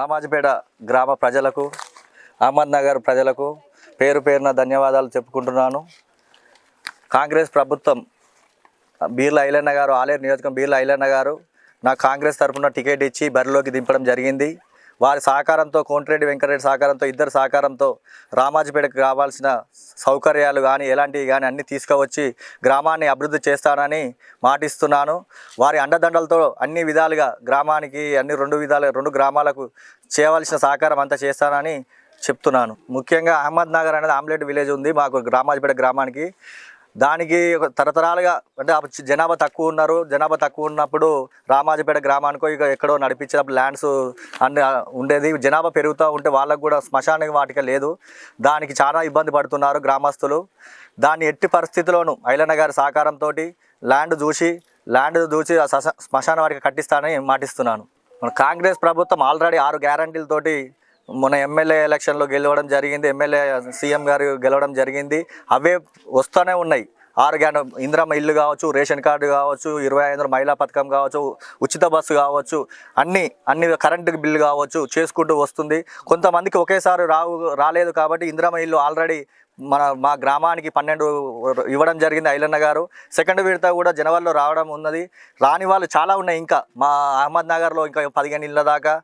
రామాజపేట గ్రామ ప్రజలకు అహ్మద్ నగర్ ప్రజలకు పేరు పేరున ధన్యవాదాలు చెప్పుకుంటున్నాను. కాంగ్రెస్ ప్రభుత్వం బీర్ల ఐలన్న గారు ఆలేరు నియోజకవర్గం బీర్ల ఐలన్న గారు నాకు కాంగ్రెస్ తరఫున టికెట్ ఇచ్చి బరిలోకి దింపడం జరిగింది. వారి సహకారంతో కోంటిరెడ్డి వెంకటరెడ్డి సహకారంతో ఇద్దరు సహకారంతో రామాజపేటకు కావాల్సిన సౌకర్యాలు కానీ ఎలాంటివి కానీ అన్నీ తీసుకువచ్చి గ్రామాన్ని అభివృద్ధి చేస్తానని మాటిస్తున్నాను. వారి అండదండలతో అన్ని విధాలుగా గ్రామానికి అన్ని రెండు విధాలుగా రెండు గ్రామాలకు చేయవలసిన సహకారం అంతా చేస్తానని చెప్తున్నాను. ముఖ్యంగా అహ్మద్ నగర్ అనేది ఆమ్లెట్ విలేజ్ ఉంది. మాకు రామాజపేట గ్రామానికి దానికి ఒక తరతరాలుగా అంటే జనాభా తక్కువ ఉన్నారు. జనాభా తక్కువ ఉన్నప్పుడు రామాజపేట గ్రామానికో ఇక ఎక్కడో నడిపించినప్పుడు ల్యాండ్స్ అన్ని ఉండేది. జనాభా పెరుగుతూ ఉంటే వాళ్ళకు కూడా శ్మశాన వాటిక లేదు. దానికి చాలా ఇబ్బంది పడుతున్నారు గ్రామస్తులు. దాన్ని ఎట్టి పరిస్థితిలోనూ ఐలన్న గారి సహకారంతో ల్యాండ్ చూసి ల్యాండ్ చూసి శ్మశాన వాటికి కట్టిస్తానని మాటిస్తున్నాను. మన కాంగ్రెస్ ప్రభుత్వం ఆల్రెడీ ఆరు గ్యారంటీలతోటి మన ఎమ్మెల్యే ఎలక్షన్లో గెలవడం జరిగింది. ఎమ్మెల్యే సీఎం గారు గెలవడం జరిగింది. అవే వస్తూనే ఉన్నాయి. ఆరు గ్యాన ఇందిరమ్మ ఇల్లు కావచ్చు రేషన్ కార్డు కావచ్చు ఇరవై ఐదు మహిళా పథకం కావచ్చు ఉచిత బస్సు కావచ్చు అన్ని అన్ని కరెంటు బిల్లు కావచ్చు చేసుకుంటూ వస్తుంది. కొంతమందికి ఒకేసారి రావు రాలేదు కాబట్టి ఇందిరమ్మ ఇల్లు ఆల్రెడీ మన మా గ్రామానికి పన్నెండు ఇవ్వడం జరిగింది ఐలన్న గారు. సెకండ్ విడత కూడా జనవరిలో రావడం ఉన్నది. రాని వాళ్ళు చాలా ఉన్నాయి ఇంకా. మా అహ్మద్ నగర్లో ఇంకా పదిహేను ఇళ్ళ దాకా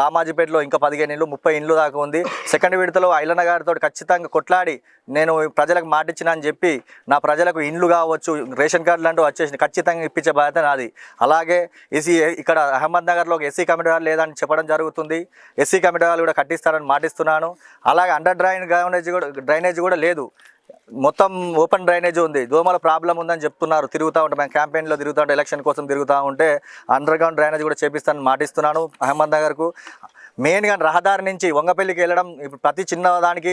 రామాజీపేటలో ఇంకా పదిహేను ఇళ్ళు ముప్పై ఇళ్ళు దాకా ఉంది. సెకండ్ విడతలో ఐలన్న గారితో ఖచ్చితంగా కొట్లాడి నేను ప్రజలకు మాటిచ్చిన అని చెప్పి నా ప్రజలకు ఇండ్లు కావచ్చు రేషన్ కార్డులు అంటూ వచ్చేసి ఖచ్చితంగా ఇప్పించే బాధ్యత నాది. అలాగే ఎస్సీ ఇక్కడ అహ్మద్ నగర్లో ఎస్సీ కమిటీ వాళ్ళు లేదని చెప్పడం జరుగుతుంది. ఎస్సీ కమిటీ వాళ్ళు కూడా కట్టిస్తారని మాటిస్తున్నాను. అలాగే అండర్ డ్రైన్ డ్రైనేజ్ కూడా డ్రైనేజ్ కూడా లేదు. మొత్తం ఓపెన్ డ్రైనేజ్ ఉంది. దోమల ప్రాబ్లం ఉందని చెప్తున్నారు. తిరుగుతూ ఉంటాం మేము క్యాంపెయిన్లో తిరుగుతూ ఉంటాం ఎలక్షన్ కోసం తిరుగుతూ ఉంటే అండర్ గ్రౌండ్ డ్రైనేజ్ కూడా చేపిస్తానని మాటిస్తున్నాను అహ్మద్ నగర్కు. మెయిన్గా రహదారి నుంచి వంగపల్లికి వెళ్ళడం ఇప్పుడు ప్రతి చిన్న దానికి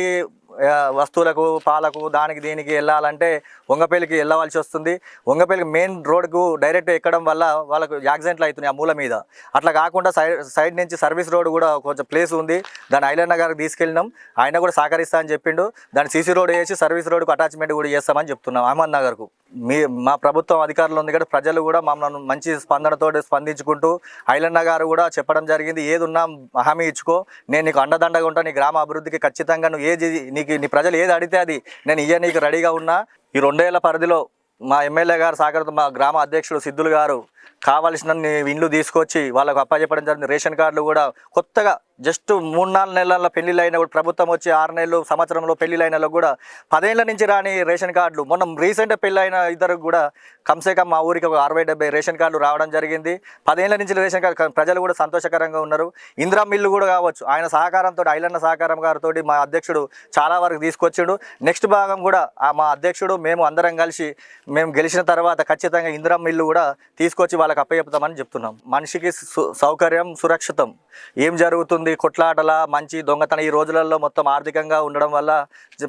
వస్తువులకు పాలకు దానికి దీనికి వెళ్ళాలంటే వంగపల్లికి వెళ్ళవలసి వస్తుంది. వంగపల్లికి మెయిన్ రోడ్కు డైరెక్ట్ ఎక్కడం వల్ల వాళ్ళకు యాక్సిడెంట్లు అవుతున్నాయి ఆ మూల మీద. అట్లా కాకుండా సైడ్ సైడ్ నుంచి సర్వీస్ రోడ్ కూడా కొంచెం ప్లేస్ ఉంది. దాన్ని ఐలన్న గారికి తీసుకెళ్ళినాం. ఆయన కూడా సహకరిస్తా అని చెప్పిండు. దాన్ని సీసీ రోడ్ వేసి సర్వీస్ రోడ్కు అటాచ్మెంట్ కూడా చేస్తామని చెప్తున్నాం అహ్మద్ నగర్కు. మీ మా ప్రభుత్వం అధికారులు ఉంది కదా ప్రజలు కూడా మమ్మల్ని మంచి స్పందనతో స్పందించుకుంటూ ఐలన్న గారు కూడా చెప్పడం జరిగింది. ఏది ఉన్నా హామీ ఇచ్చుకో. నేను నీకు అండదండగా ఉంటాను నీ గ్రామ అభివృద్ధికి ఖచ్చితంగా నువ్వు ఏది నీకు నీ ప్రజలు ఏది అడిగితే అది. నేను ఇయ్య నీకు రెడీగా ఉన్నా. ఈ రెండేళ్ళ పరిధిలో మా ఎమ్మెల్యే గారు సహకారంతో మా గ్రామ అధ్యక్షుడు సిద్ధులు గారు కావలసిన ఇండ్లు తీసుకొచ్చి వాళ్ళకు అప్పచెప్పడం జరిగింది. రేషన్ కార్డులు కూడా కొత్తగా జస్ట్ మూడు నాలుగు నెలల పెళ్ళిళ్ళు అయినా కూడా ప్రభుత్వం వచ్చి ఆరు నెలలు సంవత్సరంలో పెళ్ళిళ్ళు అయిన కూడా పదేళ్ళ నుంచి రాని రేషన్ కార్డులు. మొన్న రీసెంట్ పెళ్ళైన ఇద్దరు కూడా కమ్సే కమ్ మా ఊరికి ఒక అరవై డెబ్బై రేషన్ కార్డులు రావడం జరిగింది. పదేళ్ళ నుంచి రేషన్ కార్డు ప్రజలు కూడా సంతోషకరంగా ఉన్నారు. ఇందిరా మిల్లు కూడా కావచ్చు. ఆయన సహకారంతో ఐలన్న సహకారం గారితో మా అధ్యక్షుడు చాలా వరకు తీసుకొచ్చాడు. నెక్స్ట్ భాగం కూడా ఆ మా అధ్యక్షుడు మేము అందరం కలిసి మేము గెలిచిన తర్వాత ఖచ్చితంగా ఇందిరా మిల్లు కూడా తీసుకొచ్చి వాళ్ళకి అప్పచెప్తామని చెప్తున్నాం. మనిషికి సు- సౌకర్యం సురక్షితం. ఏం జరుగుతుంది? కొట్లాటల మంచి దొంగతనం ఈ రోజులలో మొత్తం ఆర్థికంగా ఉండడం వల్ల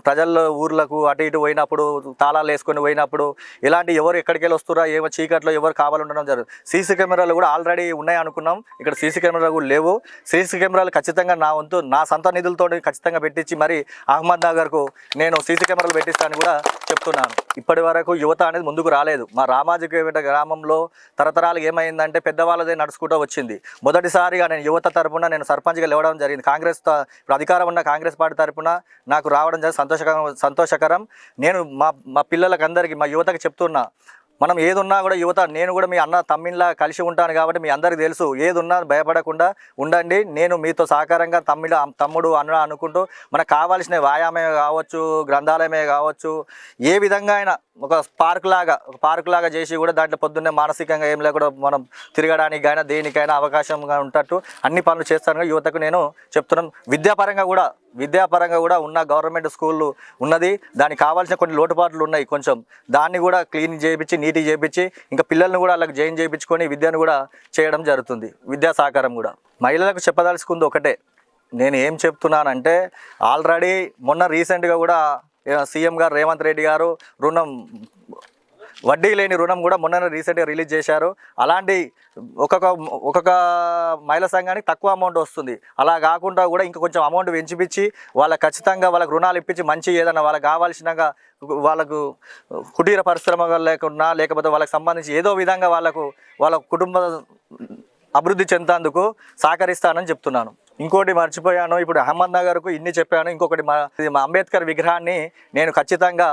ప్రజల్లో ఊర్లకు అటు ఇటు పోయినప్పుడు తాళాలు వేసుకొని పోయినప్పుడు ఇలాంటి ఎవరు ఎక్కడికి వెళ్ళి వస్తురా ఏమో చీకట్లో ఎవరు కావాలి ఉండడం జరుగుతుంది సీసీ కెమెరాలు కూడా ఆల్రెడీ ఉన్నాయి అనుకున్నాం. ఇక్కడ సీసీ కెమెరాలు కూడా లేవు. సీసీ కెమెరాలు ఖచ్చితంగా నా వంతు నా సొంత నిధులతో ఖచ్చితంగా పెట్టించి మరి అహ్మద్ నగర్కు నేను సీసీ కెమెరాలు పెట్టిస్తాను కూడా చెప్తున్నాను. ఇప్పటి వరకు యువత అనేది ముందుకు రాలేదు. మా రామాజిక గ్రామంలో తరతరాలు ఏమైందంటే పెద్దవాళ్ళదే నడుచుకుంటూ వచ్చింది. మొదటిసారిగా నేను యువత తరపున నేను సర్పంచ్గా లేవడం జరిగింది. కాంగ్రెస్ త- ఇప్పుడు అధికారం ఉన్న కాంగ్రెస్ పార్టీ తరపున నాకు రావడం జరిగింది. సంతోషకరం సంతోషకరం. నేను మా మా పిల్లలకి అందరికీ మా యువతకి చెప్తున్నా మనం ఏదున్నా కూడా యువత నేను కూడా మీ అన్న తమ్మిళ్ళ కలిసి ఉంటాను కాబట్టి మీ అందరికీ తెలుసు. ఏదున్నా భయపడకుండా ఉండండి. నేను మీతో సహకారంగా తమ్మిడ తమ్ముడు అన్న అనుకుంటూ మనకు కావాల్సిన వ్యాయామమే కావచ్చు గ్రంథాలయమే కావచ్చు ఏ విధంగా అయినా ఒక పార్క్ లాగా ఒక పార్క్ లాగా చేసి కూడా దాంట్లో పొద్దున్నే మానసికంగా ఏం లేకుండా మనం తిరగడానికి దేనికైనా అవకాశంగా ఉంటట్టు అన్ని పనులు చేస్తాను. యువతకు నేను చెప్తున్నాను విద్యాపరంగా కూడా విద్యాపరంగా కూడా ఉన్న గవర్నమెంట్ స్కూళ్ళు ఉన్నది. దానికి కావాల్సిన కొన్ని లోటుపాట్లు ఉన్నాయి కొంచెం. దాన్ని కూడా క్లీన్ చేయించి నీటి చేయించి ఇంకా పిల్లల్ని కూడా వాళ్ళకి జాయిన్ చేయించుకొని విద్యను కూడా చేయడం జరుగుతుంది. విద్యా సహకారం కూడా. మహిళలకు చెప్పదలుచుకుంది ఒకటే. నేను ఏం చెప్తున్నానంటే ఆల్రెడీ మొన్న రీసెంట్గా కూడా సీఎం గారు రేవంత్ రెడ్డి గారు రుణం వడ్డీ లేని రుణం కూడా మొన్న రీసెంట్గా రిలీజ్ చేశారు. అలాంటి ఒక్కొక్క ఒక్కొక్క మహిళా సంఘానికి తక్కువ అమౌంట్ వస్తుంది. అలా కాకుండా కూడా ఇంకా కొంచెం అమౌంట్ పెంచిపిచ్చి వాళ్ళకి ఖచ్చితంగా వాళ్ళకి రుణాలు ఇప్పించి మంచి ఏదైనా వాళ్ళకి కావాల్సినగా వాళ్ళకు కుటీర పరిశ్రమ లేకున్నా లేకపోతే వాళ్ళకి సంబంధించి ఏదో విధంగా వాళ్ళకు వాళ్ళ కుటుంబ అభివృద్ధి చెందేందుకు సహకరిస్తానని చెప్తున్నాను. ఇంకోటి మర్చిపోయాను. ఇప్పుడు అహ్మద్ నగర్కు ఇన్ని చెప్పాను. ఇంకొకటి మా అంబేద్కర్ విగ్రహాన్ని నేను ఖచ్చితంగా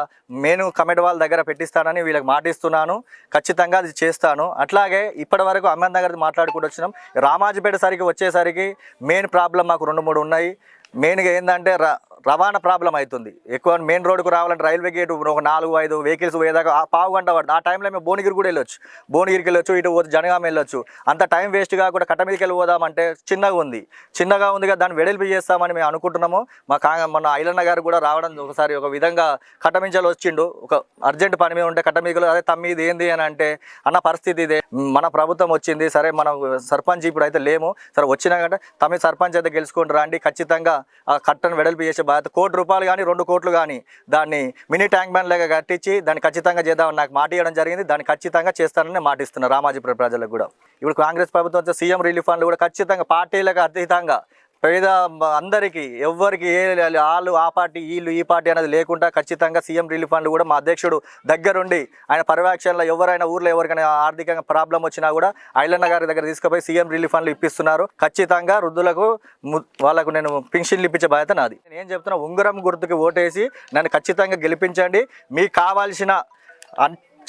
నేను కమిటీ వాళ్ళ దగ్గర పెట్టిస్తానని వీళ్ళకి మాటిస్తున్నాను. ఖచ్చితంగా అది చేస్తాను. అట్లాగే ఇప్పటి వరకు అహ్మద్ నగర్ మాట్లాడుకుంటూ వచ్చినాం. రామాజీపేట సరికి వచ్చేసరికి మెయిన్ ప్రాబ్లం మాకు రెండు మూడు ఉన్నాయి. మెయిన్గా ఏంటంటే ర రవాణా ప్రాబ్లం అవుతుంది ఎక్కువ మెయిన్ రోడ్డుకు రావాలంటే రైల్వే గేట్ ఒక నాలుగు ఐదు వెహికల్స్ పోయేదాకా ఆ పావు గంట పడుతుంది. ఆ టైంలో మేము భువనగిరి కూడా వెళ్ళొచ్చు. భువనగిరికి వెళ్ళొచ్చు ఇటు పోతే జనగామ వెళ్ళొచ్చు. అంత టైం వేస్ట్ కాకుండా కట్ట మీదకి వెళ్ళిపోదామంటే చిన్నగా ఉంది. చిన్నగా ఉంది కదా దాన్ని వెడల్పి చేస్తామని మేము అనుకుంటున్నాము. మా కా మన ఐలన్న గారు కూడా రావడం ఒకసారి ఒక విధంగా కట్టమించాలి వచ్చిండు. ఒక అర్జెంట్ పని మీద ఉంటే కట్టమీగలు అదే తమ్మి ఇది ఏంది అని అంటే అన్న పరిస్థితి ఇదే. మన ప్రభుత్వం వచ్చింది సరే మనం సర్పంచ్ ఇప్పుడు అయితే లేము. సరే వచ్చినా కంటే తమ్మి సర్పంచ్ అయితే గెలుచుకొని రండి ఖచ్చితంగా ఆ కట్టను వెడల్పు చేసే బాధ్యత. కోటి రూపాయలు కానీ రెండు కోట్లు కానీ దాన్ని మినీ ట్యాంక్ బ్యాన్ లాగా కట్టించి దాన్ని ఖచ్చితంగా చేద్దామని నాకు మాట ఇవ్వడం జరిగింది. దాన్ని ఖచ్చితంగా చేస్తానని మాటిస్తున్నారు రామాజీపురం ప్రజలకు కూడా. ఇప్పుడు కాంగ్రెస్ ప్రభుత్వం వచ్చే సీఎం రిలీఫ్ ఫండ్లు కూడా ఖచ్చితంగా పార్టీలకు అతీతంగా పేద అందరికీ ఎవ్వరికి ఏ వాళ్ళు ఆ పార్టీ వీళ్ళు ఈ పార్టీ అనేది లేకుండా ఖచ్చితంగా సీఎం రిలీఫ్ ఫండ్ కూడా మా అధ్యక్షుడు దగ్గరుండి ఆయన పర్యవేక్షణలో ఎవరైనా ఊర్లో ఎవరికైనా ఆర్థికంగా ప్రాబ్లం వచ్చినా కూడా ఐలన్న గారి దగ్గర తీసుకుపోయి సీఎం రిలీఫ్ ఫండ్లు ఇప్పిస్తున్నారు. ఖచ్చితంగా వృద్ధులకు వాళ్ళకు నేను పింఛన్లు ఇప్పించే బాధ్యత నాది. నేను ఏం చెప్తున్నా ఉంగరం గుర్తుకి ఓటేసి నన్ను ఖచ్చితంగా గెలిపించండి. మీకు కావాల్సిన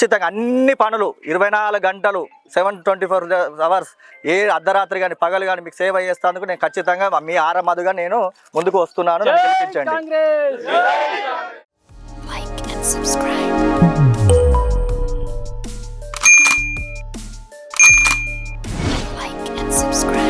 ఖచ్చితంగా అన్ని పనులు ఇరవై నాలుగు గంటలు సెవెన్ ట్వంటీ ఫోర్ అవర్స్ ఏ అర్ధరాత్రి కానీ పగలు కానీ మీకు సేవ చేస్తానికి నేను ఖచ్చితంగా మీ ఆరమదుగా నేను ముందుకు వస్తున్నాను. గెలిపించండి. subscribe.